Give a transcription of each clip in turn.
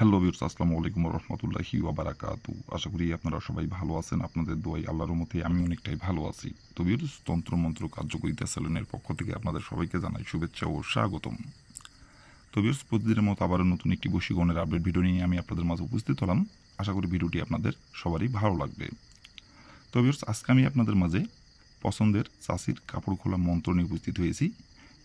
Hello বিউর্স আসসালামু আলাইকুম রহমতুল্লাহি ওয়াবারাকাতু আশা করি আপনারা সবাই ভালো আছেন, আপনাদের দোয়াই আল্লাহর মতে আমি অনেকটাই ভালো আছি। তো বিউর্স তন্ত্রমন্ত্র কার্যকরিতা সেলুনের পক্ষ থেকে আপনাদের সবাইকে জানাই শুভেচ্ছা ও স্বাগতম। তো বিউর্স প্রতিদিনের মতো আবারও নতুন একটি বশীকরণের আপডেট ভিডিও নিয়ে আমি আপনাদের মাঝে উপস্থিত হলাম। আশা করি ভিডিওটি আপনাদের সবারই ভালো লাগবে। তো বিউর্স আজকে আমি আপনাদের মাঝে পছন্দের চাষির কাপড় খোলা মন্ত্র নিয়ে উপস্থিত হয়েছি।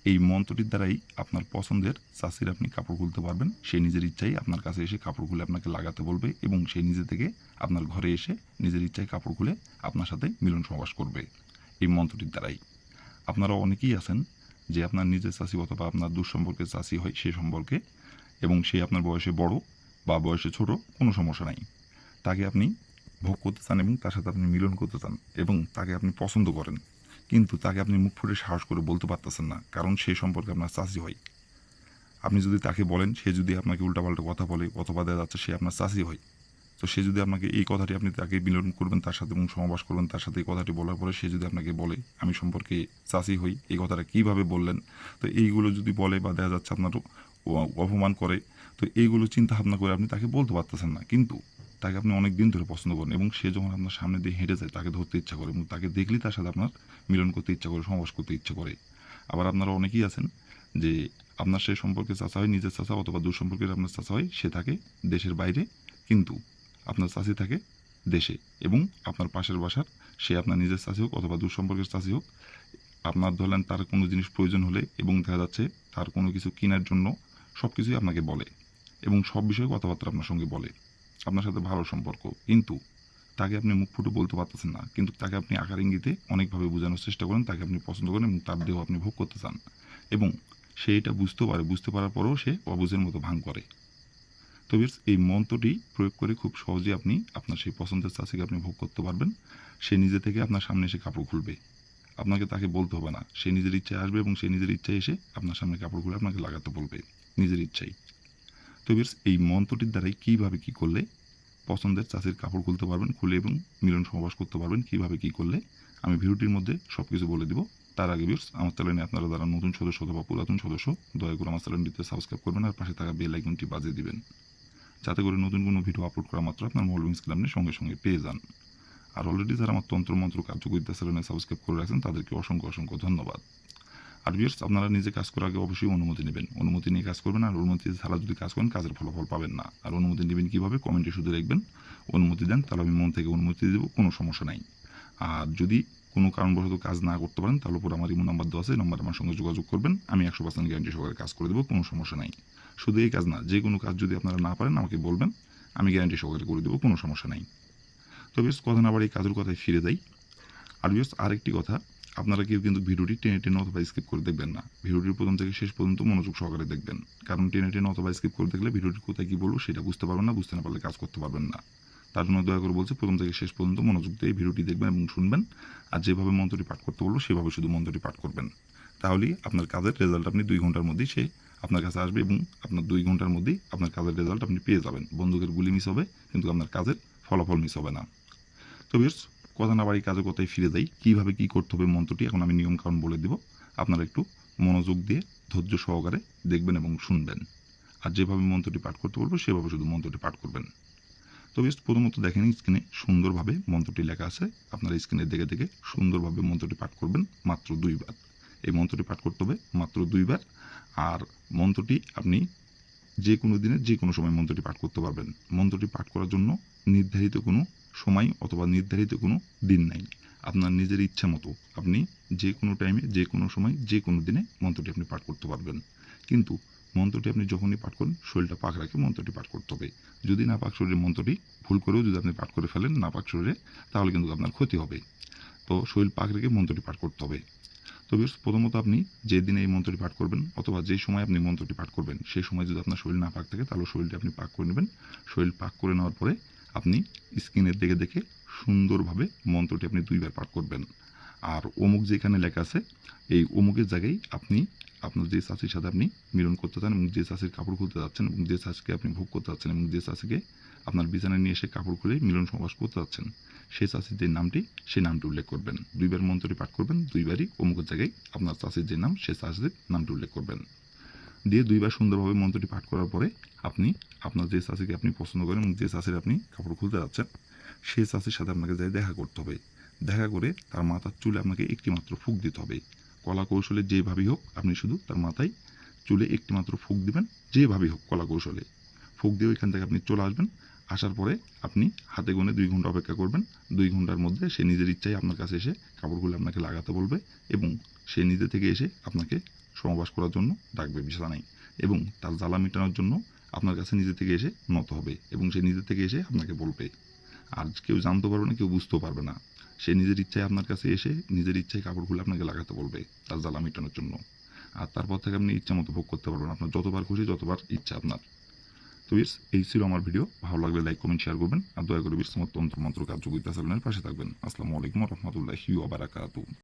এই মন্ত্রটির দ্বারাই আপনার পছন্দের চাষির আপনি কাপড় খুলতে পারবেন। সে নিজের ইচ্ছাই আপনার কাছে এসে কাপড় খুলে আপনাকে লাগাতে বলবে এবং সে নিজে থেকে আপনার ঘরে এসে নিজের ইচ্ছায় কাপড় খুলে আপনার সাথে মিলন সমাবাস করবে। এই মন্ত্রটির দ্বারাই। আপনারা অনেকেই আছেন যে আপনার নিজের চাষি অথবা আপনার দুঃসম্পর্কের চাষি হয় সে সম্পর্কে এবং সে আপনার বয়সে বড় বা বয়সে ছোট কোনো সমস্যা নাই। তাকে আপনি ভোগ করতে চান এবং তার সাথে আপনি মিলন করতে চান এবং তাকে আপনি পছন্দ করেন। কিন্তু তাকে আপনি মুখ ফুটে সাহস করে বলতে পারতেছেন না, কারণ সেই সম্পর্কে আপনার চাষি হয়। আপনি যদি তাকে বলেন, সে যদি আপনাকে উল্টাপাল্টা কথা বলে অথবা দেখা যাচ্ছে সে আপনার চাষি হয়, তো সে যদি আপনাকে এই কথাটি আপনি তাকে মিলন করবেন, তার সাথে এবং সমাবাস করবেন, তার সাথে এই কথাটি বলার পরে সে যদি আপনাকে বলে, আমি সম্পর্কে চাষি হই, এই কথাটা কীভাবে বললেন? তো এইগুলো যদি বলে বা দেখা যাচ্ছে আপনার অপমান করে, তো এইগুলো চিন্তা ভাবনা করে আপনি তাকে বলতে পারতেছেন না। কিন্তু তাকে আপনি অনেক দিন ধরে পছন্দ করেন এবং সে যখন আপনার সামনে দিয়ে হেঁটে যায়, তাকে ধরতে ইচ্ছা করে এবং তাকে দেখলেই তার সাথে আপনার মিলন করতে ইচ্ছা করে সমাবাস করতে ইচ্ছা করে। আবার আপনারা অনেকেই আছেন যে আপনার সেই সম্পর্কে চাচা হয়, নিজের চাচা অথবা দূর সম্পর্কের আপনার চাচা হয়, সে থাকে দেশের বাইরে, কিন্তু আপনার চাষি থাকে দেশে এবং আপনার পাশের বাসার সে আপনার নিজের চাষি হোক অথবা দূর সম্পর্কের চাষি হোক, আপনার ধরলেন তার কোনো জিনিস প্রয়োজন হলে এবং দেখা যাচ্ছে তার কোনো কিছু কেনার জন্য সব কিছুই আপনাকে বলে এবং সব বিষয়ে কথাবার্তা আপনার সঙ্গে বলে। আপনার সাথে ভালো সম্পর্ক। কিন্তু তাকে আপনি মুখ ফুটে বলতে পারতেছেন না। কিন্তু তাকে আপনি আকার ইঙ্গিতে অনেকভাবে বোঝানোর চেষ্টা করেন, তাকে আপনি পছন্দ করেন এবং তার দেহ আপনি ভোগ করতে চান। এবং সে এটা বুঝতে পারে। বুঝতে পারার পরেও সে অবুঝের মতো ভাঙ করে। তো এই মন্ত্রটি প্রয়োগ করে খুব সহজে আপনি আপনার সেই পছন্দের চাষিকে আপনি ভোগ করতে পারবেন। সে নিজে থেকে আপনার সামনে এসে কাপড় খুলবে। আপনাকে তাকে বলতে হবে না। সে নিজের ইচ্ছায় আসবে এবং সে নিজের ইচ্ছায় এসে আপনার সামনে কাপড় খুলে আপনাকে লাগাতে বলবে। নিজের ইচ্ছাই। তো বিয়ার্স, এই মন্ত্রটির দ্বারাই কীভাবে কী করলে পছন্দের চাষির কাপড় খুলতে পারবেন খুলে এবং মিলন সমাবাস করতে পারবেন কীভাবে কী করলে? আমি ভিডিওটির মধ্যে সব কিছু বলে দিব। তার আগে বিয়ার্স আমার চ্যানেলে আপনারা যারা নতুন সদস্য অথবা পুরাতন সদস্য দয়া করে আমার চ্যানেলটিতে সাবস্ক্রাইব করবেন আর পাশে থাকা বেল আইকনটি বাজিয়ে দিবেন। যাতে করে নতুন কোনো ভিডিও আপলোড করা মাত্র আপনার মলবিং স্ক্রিন সঙ্গে সঙ্গে পেয়ে যান। আর অলরেডি যারা আমার তন্ত্রমন্ত্র কার্যকরিতা চ্যানেলে সাবস্ক্রাইব করে রাখছেন তাদেরকে অসংখ্য অসংখ্য ধন্যবাদ। আর বিয়ার্স আপনারা নিজে কাজ করার আগে অবশ্যই অনুমতি নেবেন। অনুমতি নিয়ে কাজ করবেন আর অনুমতি ছাড়া যদি কাজ করেন, কাজের ফলাফল পাবেন না। আর অনুমতি নেবেন কীভাবে? কমেন্টে শুধু লিখবেন, অনুমতি দেন, তাহলে আমি মন থেকে অনুমতি দেবো, কোনো সমস্যা নাই। আর যদি কোনো কারণবশত কাজ না করতে পারেন, তাহলে উপর আমার ইমো নাম্বার দেওয়া আছে, এই নাম্বারে আমার সঙ্গে যোগাযোগ করবেন, আমি একশো পার্সেন্ট গ্যারান্টি সহকারে কাজ করে দেবো, কোনো সমস্যা নাই। শুধু এই কাজ না, যে কোনো কাজ যদি আপনারা না পারেন, আমাকে বলবেন, আমি গ্যারান্টি সহকারে করে দেবো, কোনো সমস্যা নাই। তো বেশ, কথা না বাড়ি কাজের কথায় ফিরে যাই। আর বেশ, আরেকটি কথা আপনারা কেউ কিন্তু ভিডিওটি টেনে টেনে অথবা স্কিপ করে দেখবেন না। ভিডিওটির প্রথম থেকে শেষ পর্যন্ত মনোযোগ সহকারে দেখবেন। কারণ টেনে টেনে অথবা স্কিপ করে দেখলে ভিডিওটি কোথায় কী বলব সেটা বুঝতে পারবেন না, বুঝতে না পারলে কাজ করতে পারবেন না। তার জন্য দয়া করে বলছি, প্রথম থেকে শেষ পর্যন্ত মনোযোগ দিয়ে ভিডিওটি দেখবেন এবং শুনবেন। আর যেভাবে মন্ত্রটি পাঠ করতে বলব, সেভাবে শুধু মন্ত্রটি পাঠ করবেন। তাহলেই আপনার কাজের রেজাল্ট আপনি দুই ঘণ্টার মধ্যেই সে আপনার কাছে আসবে এবং আপনার দুই ঘণ্টার মধ্যেই আপনার কাজের রেজাল্ট আপনি পেয়ে যাবেন। বন্দুকের গুলি মিস হবে, কিন্তু আপনার কাজের ফলাফল মিস হবে না। তো বিয়ার্স কথা না বাড়ি কাজের কথায় ফিরে যাই, কীভাবে কী করতে হবে মন্ত্রটি এখন আমি নিয়ম কারণ বলে দেব। আপনারা একটু মনোযোগ দিয়ে ধৈর্য সহকারে দেখবেন এবং শুনবেন। আর যেভাবে মন্ত্রটি পাঠ করতে বলব, সেভাবে শুধু মন্ত্রটি পাঠ করবেন। তো বেশ, প্রথমত দেখেন স্ক্রিনে সুন্দরভাবে মন্ত্রটি লেখা আছে। আপনারা স্ক্রিনে দেখে দেখে সুন্দরভাবে মন্ত্রটি পাঠ করবেন মাত্র দুইবার। এই মন্ত্রটি পাঠ করতে হবে মাত্র দুইবার। আর মন্ত্রটি আপনি যে কোনো দিনে যে কোনো সময় মন্ত্রটি পাঠ করতে পারবেন। মন্ত্রটি পাঠ করার জন্য নির্ধারিত কোনো সময় অথবা নির্ধারিত কোনো দিন নাই। আপনার নিজের ইচ্ছা মতো আপনি যে কোনো টাইমে যে কোনো সময় যে কোনো দিনে মন্ত্রটি আপনি পাঠ করতে পারবেন। কিন্তু মন্ত্রটি আপনি যখনই পাঠ করেন, শরীরটা পাক রাখে মন্ত্রটি পাঠ করতে হবে। যদি না পাক শরীরে মন্ত্রটি ভুল করেও যদি আপনি পাঠ করে ফেলেন, না পাক শরীরে, তাহলে কিন্তু আপনার ক্ষতি হবে। তো শরীর পাক রেখে মন্ত্রটি পাঠ করতে হবে। তো বিয়ার্স, প্রথমত আপনি যে দিনে এই মন্ত্রটি পাঠ করবেন অথবা যে সময় আপনি মন্ত্রটি পাঠ করবেন সেই সময় যদি আপনার শরীর না পাক থাকে তাহলে শরীরটি আপনি পাক করে নেবেন। শরীর পাক করে নেওয়ার পরে আপনি স্ক্রিনের দিকে দেখে সুন্দরভাবে মন্ত্রটি আপনি দুইবার পাঠ করবেন। আর অমুক যেখানে লেখা আছে, এই অমুকের জায়গায় আপনি আপনার যে চাষির সাথে আপনি মিলন করতে চান এবং যে চাষির কাপড় খুলতে যাচ্ছেন এবং যে চাষিকে আপনি ভোগ করতে যাচ্ছেন এবং যে চাষিকে আপনার বিছানায় নিয়ে এসে কাপড় খুলে মিলন সমাবাস করতে যাচ্ছেন, সেই চাষির যে নামটি, সেই নামটি উল্লেখ করবেন। দুইবার মন্ত্রটি পাঠ করবেন, দুইবারই অমুকের জায়গায় আপনার চাষির যে নাম, সেই চাষির নামটি উল্লেখ করবেন। দিয়ে দুইবার সুন্দরভাবে মন্ত্রটি পাঠ করার পরে আপনি আপনার যে চাষিকে আপনি পছন্দ করেন এবং যে চাষির আপনি কাপড় খুলতে যাচ্ছেন, সেই চাষির সাথে আপনাকে যাই দেখা করতে হবে। দেখা করে তার মাথার চুলে আপনাকে একটি মাত্র ফুক দিতে হবে। কলা কৌশলে যেভাবেই হোক আপনি শুধু তার মাথায় চুলে একটি মাত্র ফুক দিবেন, যেভাবেই হোক কলা কৌশলে ফুক দিয়ে ওইখান থেকে আপনি চলে আসবেন, আসার পরে আপনি হাতে গুনে দুই ঘণ্টা অপেক্ষা করবেন। দুই ঘণ্টার মধ্যে সে নিজের ইচ্ছায় আপনার কাছে এসে কাপড়গুলো আপনাকে লাগাতে বলবে এবং সে নিজে থেকে এসে আপনাকে সমবাস করার জন্য ডাকবে বিছানায় এবং তার জ্বালা মেটানোর জন্য আপনার কাছে নিজে থেকে এসে নত হবে এবং সে নিজে থেকে এসে আপনাকে বলবে। আর কেউ জানতে পারবে না, কেউ বুঝতেও পারবে না। সে নিজের ইচ্ছায় আপনার কাছে এসে নিজের ইচ্ছায় কাপড় খুলে আপনাকে লাগাতে বলবে তার জ্বালা মেটানোর জন্য। আর তারপর থেকে আপনি ইচ্ছা মতো ভোগ করতে পারবেন। আপনার যতবার খুশি যতবার ইচ্ছা আপনার। তো বিস এই ছিল আমার ভিডিও। ভালো লাগলে লাইক, কমেন্ট শেয়ার করবেন। আর দয়া করে বিশ্বমত তন্ত্র মন্ত্র কার্যকরিতা পাশে থাকবেন। আসসালামু আলাইকুম রহমতুল্লাহি হিউ বারাকাতুহু।